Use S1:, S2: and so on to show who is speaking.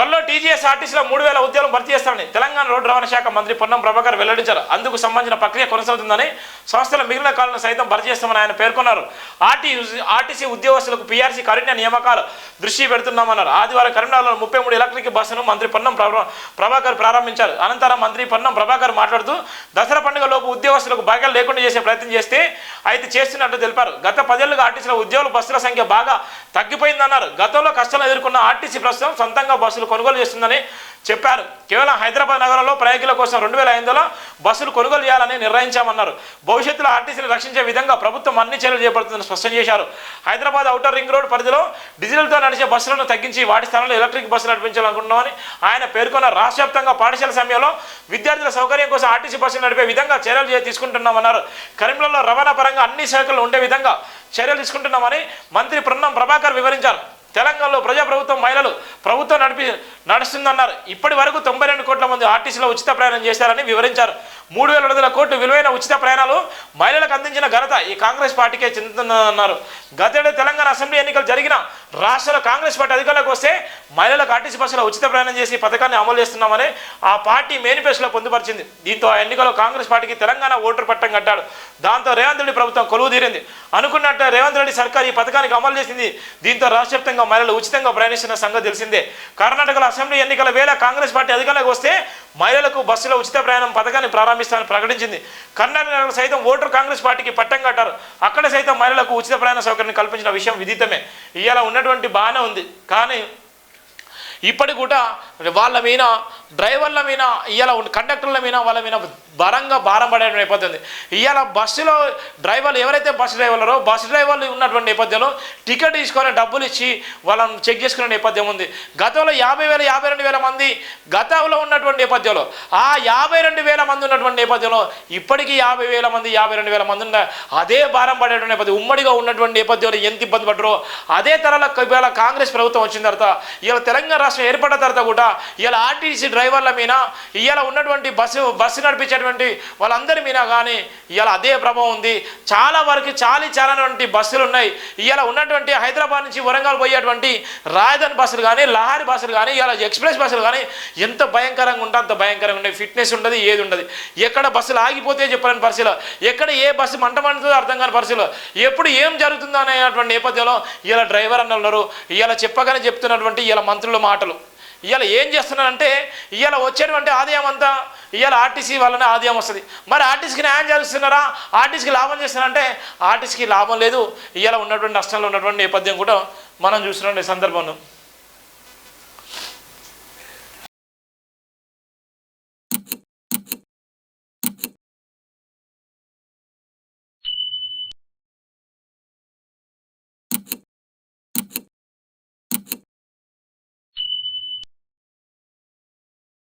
S1: త్వరలో టీజీఎస్ ఆర్టీసీలో మూడు వేల ఉద్యోగాలు భర్తీ చేస్తారని తెలంగాణ రోడ్డు రవాణా శాఖ మంత్రి పొన్నం ప్రభాకర్ వెల్లడించారు. అందుకు సంబంధించిన ప్రక్రియ కొనసాగుతుందని సంస్థల మిగిలిన కాలను సైతం భర్తీ చేస్తామని ఆయన పేర్కొన్నారు. ఆర్టీ ఆర్టీసీ ఉద్యోగస్తులకు పీఆర్సీ కఠిన నియామకాలు దృష్టి పెడుతున్నామన్నారు. ఆదివారం కరీంనగర్లో ముప్పై మూడు ఎలక్ట్రిక్ బస్సును మంత్రి పొన్నం ప్రభాకర్ ప్రారంభించారు. అనంతరం మంత్రి పొన్నం ప్రభాకర్ మాట్లాడుతూ దసరా పండుగ లోపు ఉద్యోగస్తులకు భాగ్యాలు లేకుండా చేసే ప్రయత్నం చేస్తే అయితే చేస్తున్నట్టు తెలిపారు. గత పదేళ్ళుగా ఆర్టీసీలో ఉద్యోగుల బస్సుల సంఖ్య బాగా తగ్గిపోయిందన్నారు. గతంలో కష్టాలు ఎదుర్కొన్న ఆర్టీసీ ప్రస్తుతం సొంతంగా బస్సులు కొనుగోలు చేస్తుందని చెప్పారు. కేవలం హైదరాబాద్ నగరంలో ప్రయాణికుల కోసం రెండు వేల ఐదులో బస్సులు కొనుగోలు చేయాలని నిర్ణయించామన్నారు. భవిష్యత్తులో ఆర్టీసీని రక్షించే విధంగా ప్రభుత్వం అన్ని చర్యలు చేపడుతుందని స్పష్టం చేశారు. హైదరాబాద్ అవుటర్ రింగ్ రోడ్ పరిధిలో డీజిల్తో నడిచే బస్సులను తగ్గించి వాటి స్థానంలో ఎలక్ట్రిక్ బస్సులు నడిపించాలనుకుంటున్నామని ఆయన పేర్కొన్న రాష్ట్ర వ్యాప్తంగా పాఠశాల సమయంలో విద్యార్థుల సౌకర్యం కోసం ఆర్టీసీ బస్సులు నడిపే విధంగా చర్యలు చే- తీసుకుంటున్నామన్నారు. కరీంనగర్లో రవాణా పరంగా అన్ని శాఖలు ఉండే విధంగా చర్యలు తీసుకుంటున్నామని మంత్రి ప్రన్నం ప్రభాకర్ వివరించారు. తెలంగాణలో ప్రజాప్రభుత్వం మహిళలు ప్రభుత్వం నడిపి నడుస్తుందన్నారు. ఇప్పటి వరకు తొంభై రెండు కోట్ల మంది ఆర్టీసీలో ఉచిత ప్రయాణం చేశారని వివరించారు. మూడు వేల వందల కోట్లు విలువైన ఉచిత ప్రయాణాలు మహిళలకు అందించిన ఘనత ఈ కాంగ్రెస్ పార్టీకే చెందుతుందన్నారు. గతేడు తెలంగాణ అసెంబ్లీ ఎన్నికలు జరిగిన రాష్ట్రంలో కాంగ్రెస్ పార్టీ అధికారులకు వస్తే మహిళలకు ఆర్టీసీ బస్సులో ఉచిత ప్రయాణం చేసి పథకాన్ని అమలు చేస్తున్నామని ఆ పార్టీ మేనిఫెస్టోలో పొందుపరిచింది. దీంతో ఆ ఎన్నికల్లో కాంగ్రెస్ పార్టీకి తెలంగాణ ఓటర్ పట్టం కట్టాడు. దాంతో రేవంత్ రెడ్డి ప్రభుత్వం కొలువు తీరింది. అనుకున్నట్టు రేవంత్ రెడ్డి సర్కార్ ఈ పథకానికి అమలు చేసింది. దీంతో రాష్ట్ర వ్యాప్తంగా మహిళలు ఉచితంగా ప్రయాణిస్తున్న సంగతి తెలిసిందే. కర్ణాటకలో అసెంబ్లీ ఎన్నికల వేళ కాంగ్రెస్ పార్టీ అధికారంలోకి వస్తే మహిళలకు బస్సులో ఉచిత ప్రయాణం పథకాన్ని ప్రారంభిస్తామని ప్రకటించింది. కర్ణాటకలో సైతం ఓటర్ కాంగ్రెస్ పార్టీకి పట్టం కట్టారు. అక్కడ సైతం మహిళలకు ఉచిత ప్రయాణ సౌకర్యం కల్పించిన విషయం విదితమే. ఇవాళ ఉన్నటువంటి బాగానే ఉంది. కానీ ఇప్పటి కూడా వాళ్ళ మీద డ్రైవర్ల మీద ఇవాళ కండక్టర్ల మీద వాళ్ళ మీద భారంగా భారం పడే నేపథ్యం ఉంది. ఇవాళ బస్సులో డ్రైవర్లు ఎవరైతే బస్సు డ్రైవర్లరో బస్సు డ్రైవర్లు ఉన్నటువంటి నేపథ్యంలో టికెట్ తీసుకొని డబ్బులు ఇచ్చి వాళ్ళని చెక్ చేసుకునే నేపథ్యం ఉంది. గతంలో యాభై వేల యాభై రెండు వేల మంది గతంలో ఉన్నటువంటి నేపథ్యంలో ఆ యాభై రెండు వేల మంది ఉన్నటువంటి నేపథ్యంలో ఇప్పటికీ యాభై వేల మంది యాభై రెండు వేల మంది ఉన్న అదే భారం పడేటువంటి నేపథ్యం ఉమ్మడిగా ఉన్నటువంటి నేపథ్యంలో ఎంత ఇబ్బంది పడ్డారో అదే తరలో ఇవాళ కాంగ్రెస్ ప్రభుత్వం వచ్చిన తర్వాత ఇవాళ తెలంగాణ రాష్ట్రం ఏర్పడిన తర్వాత కూడా ఇవాళ ఆర్టీసీ డ్రైవర్ల మీద ఇవాళ ఉన్నటువంటి బస్సు బస్సు నడిపించేటువంటి వాళ్ళందరి మీద కానీ ఇవాళ అదే ప్రభావం ఉంది. చాలా వరకు చాలి చాలనటువంటి బస్సులు ఉన్నాయి. ఇవాళ ఉన్నటువంటి హైదరాబాద్ నుంచి వరంగల్ పోయేటువంటి రాజధాని బస్సులు కానీ లహారి బస్సులు కానీ ఇవాళ ఎక్స్ప్రెస్ బస్సులు కానీ ఎంత భయంకరంగా ఉంటే అంత భయంకరంగా ఉండే. ఫిట్నెస్ ఉండదు ఏది ఉండదు. ఎక్కడ బస్సులు ఆగిపోతే చెప్పలేని పరిస్థితిలో ఎక్కడ ఏ బస్సు మంట మండుతుందో అర్థం కాని పరిస్థితిలో ఎప్పుడు ఏం జరుగుతుందో అనేటువంటి నేపథ్యంలో ఇలా డ్రైవర్ అన్నారు ఇలా చెప్పగానే చెప్తున్నటువంటి ఇలా మంత్రుల మాటలు. ఇవాళ ఏం చేస్తున్నారంటే ఇవాళ వచ్చేటువంటి ఆదాయం అంతా ఇవాళ ఆర్టీసీ వల్లనే ఆదాయం వస్తుంది. మరి ఆర్టీసీకి న్యాయం చేస్తున్నారా? ఆర్టీసీకి లాభం చేస్తున్నారంటే ఆర్టీసీకి లాభం లేదు. ఇవాళ ఉన్నటువంటి నష్టంలో ఉన్నటువంటి నేపథ్యం కూడా మనం చూసినటువంటి సందర్భంలో.